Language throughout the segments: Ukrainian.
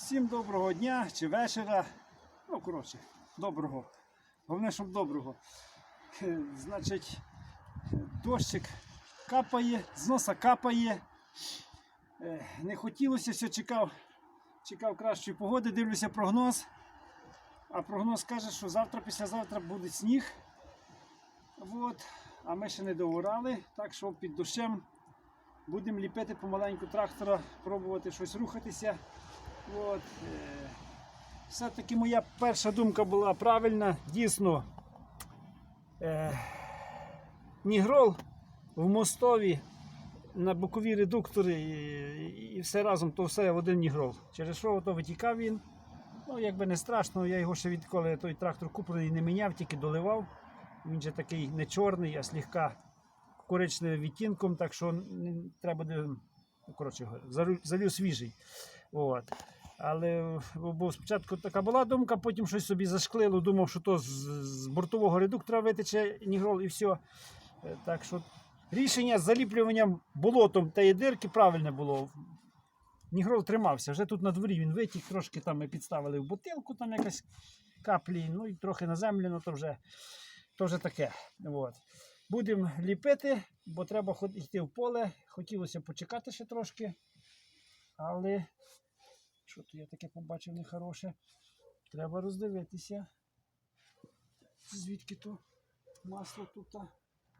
Всім доброго дня чи вечора. Ну, коротше, доброго. Головне, щоб доброго. Е, Значить, дощик капає, з носа капає. Е, Не хотілося, все чекав, чекав кращої погоди, дивлюся прогноз. А прогноз каже, що завтра, післязавтра буде сніг. От. А ми ще не доорали, так що під дощем будемо ліпити помаленьку трактора, пробувати щось рухатися. От, е, все-таки моя перша думка була правильна. Дійсно, е, Нігрол в мостові на бокові редуктори і, і все разом, то все в один Нігрол. Через що то витікав він. Ну, якби не страшно, я його ще відколи той трактор куплений не міняв, тільки доливав. Він же такий не чорний, а слегка коричневим відтінком, так що не- треба ну, коротше, залив свіжий. От. Але бо спочатку така була думка, потім щось собі зашклило, думав, що то з, з бортового редуктора витече нігрол і все. Так що рішення з заліплюванням болотом тієї дирки правильне було. Нігрол тримався. Вже тут на дворі він витік, трошки там ми підставили в бутилку, там якась каплі, ну і трохи на землю, ну то вже, то вже таке. От. Будемо ліпити, бо треба йти в поле. Хотілося почекати ще трошки. Але що то я таке побачив нехороше. Треба роздивитися. Звідки то масло тут?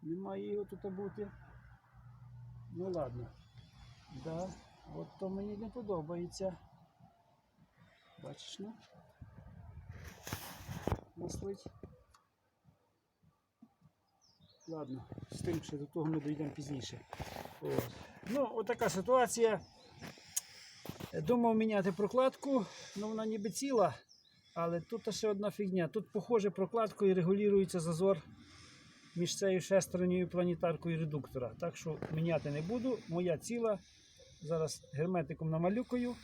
Немає його тут бути. Ну ладно. Да, от то мені не подобається. Бачиш, ну? Маслить. Ладно, з тим, що до того ми дійдемо пізніше. От. Ну, отака ситуація. Думав міняти прокладку, ну вона ніби ціла, але тут ще одна фігня. Тут, похоже, прокладкою регулюється зазор між цією шестернею планетаркою редуктора. Так що міняти не буду. Моя ціла. Зараз герметиком намалюкаю,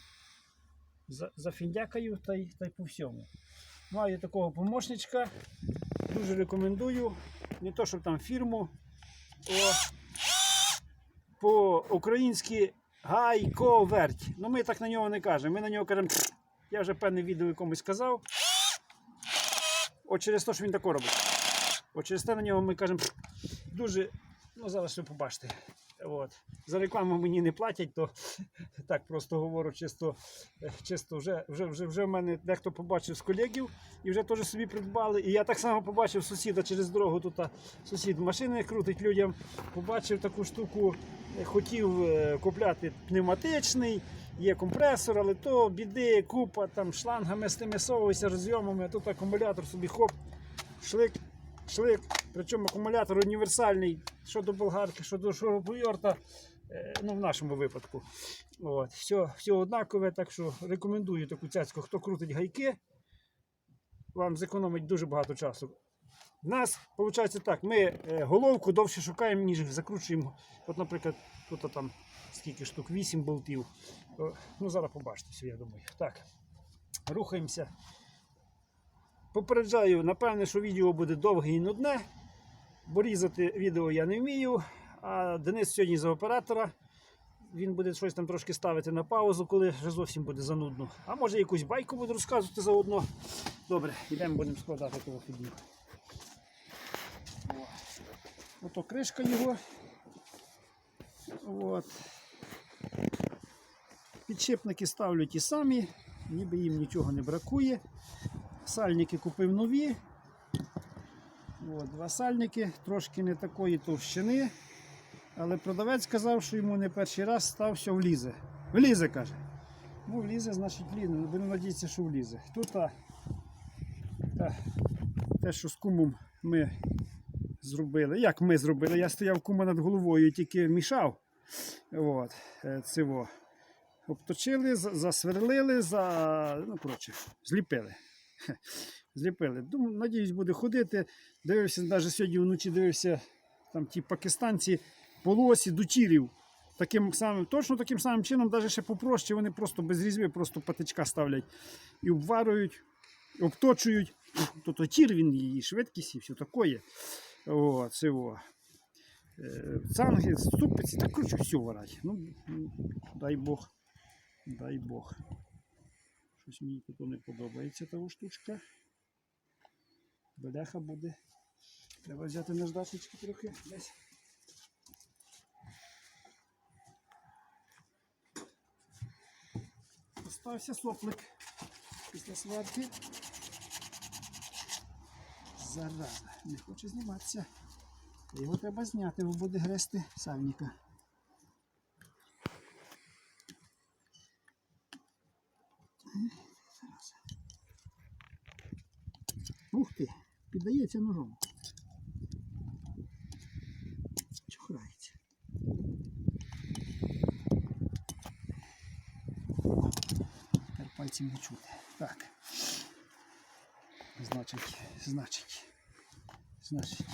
зафіндякаю та й, та й по всьому. Маю такого помощничка. Дуже рекомендую. Не то, щоб там фірму. По-українськи гайковерть. Ну ми так на нього не кажемо. Ми на нього кажемо. Я вже певне відео якомусь сказав. От через те, що він тако робить. От через те на нього ми кажемо дуже. Ну, зараз ви побачите. От. За рекламу мені не платять, то так просто говорю, чисто, чисто вже, вже, вже, вже в мене дехто побачив з колегів і вже теж собі придбали. І я так само побачив сусіда через дорогу. Тут сусід машини крутить людям. Побачив таку штуку, е, хотів е, купляти пневматичний, є компресор, але то біди, купа там шлангами з тими совується, розйомами, а тут акумулятор собі хоп, шлик, шлик. Причому акумулятор універсальний, що до болгарки, що до шуруповерта, е, ну в нашому випадку. От, все, все однакове, так що рекомендую таку цяцьку, хто крутить гайки, вам зекономить дуже багато часу. У нас виходить так, ми е, головку довше шукаємо, ніж закручуємо. От, наприклад, тут там скільки штук, 8 болтів. Ну, зараз побачите все, я думаю. Так, рухаємося. Попереджаю, напевне, що відео буде довге і нудне, бо різати відео я не вмію. А Денис сьогодні за оператора. Він буде щось там трошки ставити на паузу, коли вже зовсім буде занудно. А може якусь байку буду розказувати заодно. Добре, йдемо будемо складати того фігню. Ото кришка його. От. Підшипники ставлю ті самі, ніби їм нічого не бракує. Сальники купив нові. От, два сальники, трошки не такої товщини. Але продавець сказав, що йому не перший раз став все влізе. Влізе, каже. Ну, влізе, значить влізе. Будемо надіятися, що влізе. Тут а, та, те, що з кумом ми зробили. Як ми зробили? Я стояв кума над головою і тільки мішав. От, е, цього. Обточили, засверлили, за... ну, коротше, зліпили. Зліпили. Думаю, надіюсь, буде ходити. Дивився, навіть сьогодні вночі дивився там ті пакистанці полосі дучірів. Таким самим, точно таким самим чином, навіть ще попроще, вони просто без різьби, просто патичка ставлять і обварюють, обточують. Тобто тір він і швидкість, і все таке. О, це о. Е, Цанги, ступиці, так коротше, все варать. Ну, дай Бог. Дай Бог. Щось мені тут не подобається та штучка. Бляха буде. Треба взяти наждачечки трохи десь. Остався соплик після сварки. Зараза, не хоче зніматися. Його треба зняти, бо буде грести сальника. Ух ти, піддається ножом. Чухрається. Тепер пальцем не чути. Так. Значить, значить. Значить.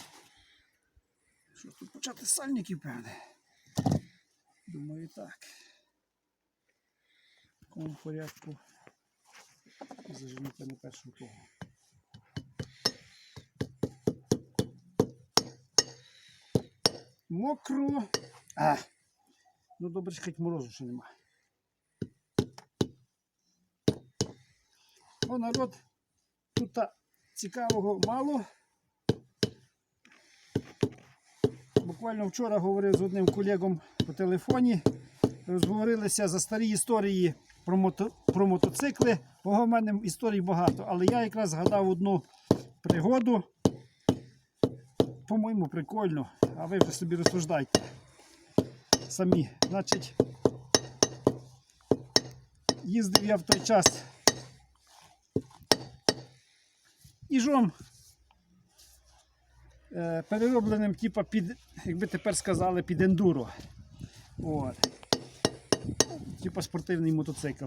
Що тут почати з сальників, певне? Думаю, так. В такому порядку. Зажміти на першу того. Мокро. А. Ну добре, хоч морозу ще нема. О, народ, тут цікавого мало. Буквально вчора говорив з одним колегом по телефоні. Розговорилися за старі історії про, мото, про мотоцикли. Ого, в мене історій багато, але я якраз згадав одну пригоду. По-моєму, прикольно. А ви вже собі розсуждайте самі. Значить, їздив я в той час іжом е, переробленим, типа під, як би тепер сказали, під ендуро. От. Типа спортивний мотоцикл.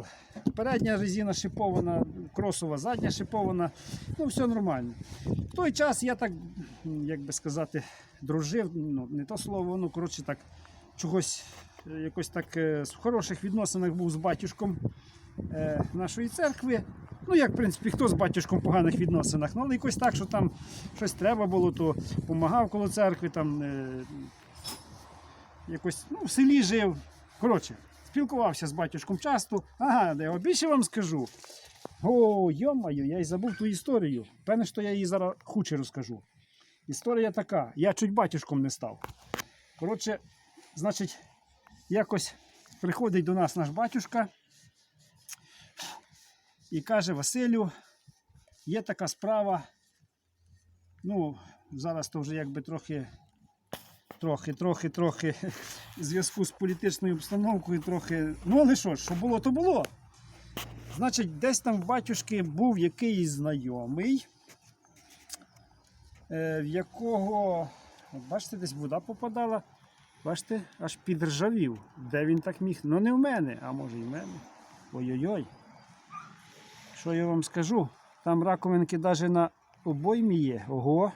Передня резина шипована, кросова, задня шипована. Ну, все нормально. В той час я так, як би сказати, дружив, ну, не то слово, ну, коротше так, чогось е, якось так е, в хороших відносинах був з батюшком е, нашої церкви. Ну, як, в принципі, хто з батюшком в поганих відносинах, ну, але якось так, що там щось треба було, то допомагав коло церкви, там е, якось ну, в селі жив. Коротше, спілкувався з батюшком часто. Ага, я більше вам скажу. О, йомаю, я й забув ту історію. Певне, що я її зараз хуче розкажу. Історія така: я чуть батюшком не став. Коротше, значить, якось приходить до нас наш батюшка і каже: Василю, є така справа. Ну, зараз то вже якби трохи, трохи, трохи, трохи в зв'язку з політичною обстановкою, трохи. Ну, але що що було, то було. Значить, десь там в батюшки був якийсь знайомий, е, в якого, бачите, десь вода попадала. Бачите, аж підржавів. Де він так міг? Ну не в мене, а може і в мене. Ой-ой-ой. Що я вам скажу? Там раковинки навіть на обоймі є. Ого.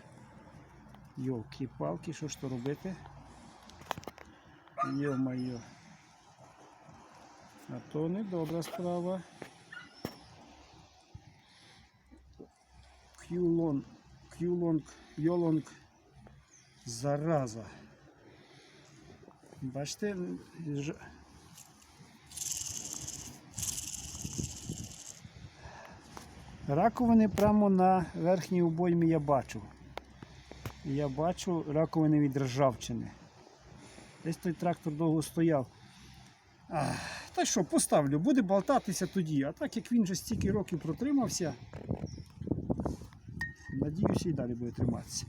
Йолки-палки, що ж то робити? Йо-майо. А то не добра справа. Кюлон, кюлонг, йолонг, зараза. Бачите, ж- раковини прямо на верхній обоймі я бачу. Я бачу раковини від ржавчини. Десь той трактор довго стояв. Ах, та що, поставлю, буде болтатися тоді. А так як він вже стільки років протримався, надіюся і далі буде триматися.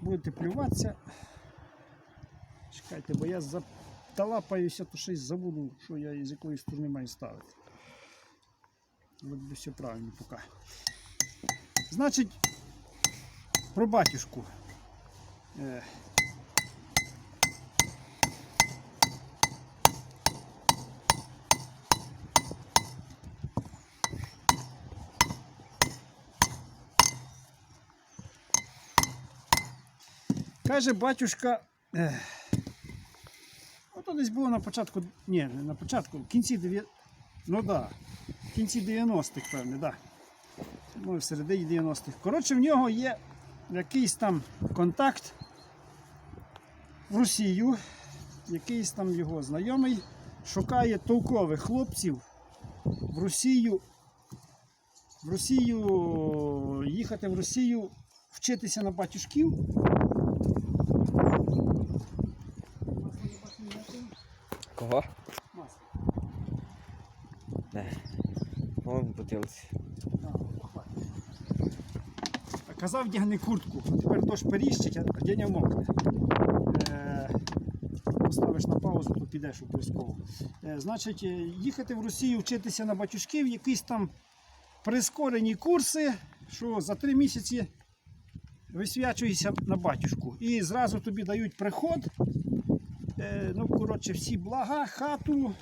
Будете плюватися. Чекайте, бо я заталапаюся, то щось забуду, що я з якої сторони маю ставити. Би все правильно поки. Значить, про батюшку. Е, Каже батюшка. Е, ото десь було на початку. Ні, не на початку, в кінці 9. Ну. Да, кінці 90-х, певне. Да. Ну, в середині 90-х. Коротше, в нього є якийсь там контакт в Росію, якийсь там його знайомий шукає толкових хлопців в Росію в Росію, їхати в Росію, вчитися на батюшків. Кого? Масло. Не. Вон бутилці. Казав, вдягни куртку, тепер дощ періщить, а день мокне. Поставиш на паузу, то підеш обов'язково. Е, значить, е, їхати в Росію вчитися на батюшків, якісь там прискорені курси, що за три місяці висвячуєшся на батюшку. І зразу тобі дають приход. Е, ну, коротше, всі блага, хату,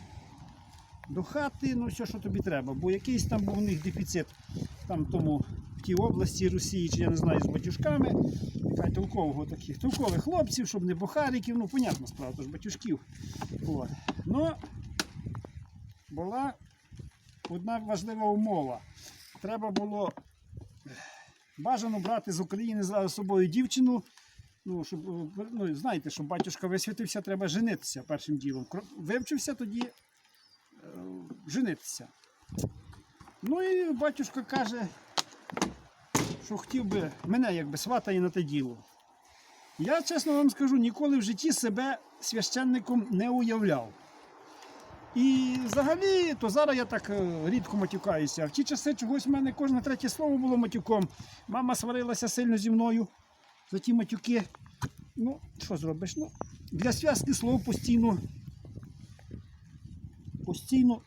до хати, ну все, що тобі треба. Бо якийсь там був у них дефіцит там тому в тій області Росії, чи я не знаю, з батюшками, яка толкового таких толкових хлопців, щоб не бухариків, ну, понятна справа, ж батюшків. От. Ну, була одна важлива умова. Треба було бажано брати з України з собою дівчину. Ну, щоб, е, ну, знаєте, щоб батюшка висвітився, треба женитися першим ділом. Вивчився тоді е, женитися. Ну і батюшка каже, що хотів би мене якби сватає на те діло. Я, чесно вам скажу, ніколи в житті себе священником не уявляв. І взагалі, то зараз я так е, рідко матюкаюся. В ті часи чогось в мене кожне третє слово було матюком. Мама сварилася сильно зі мною за ті матюки. Ну, що зробиш? Ну, для зв'язки слов постійно. Постійно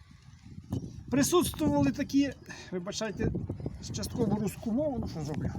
присутствували такі, вибачайте, частково руску мову, ну що зроблю.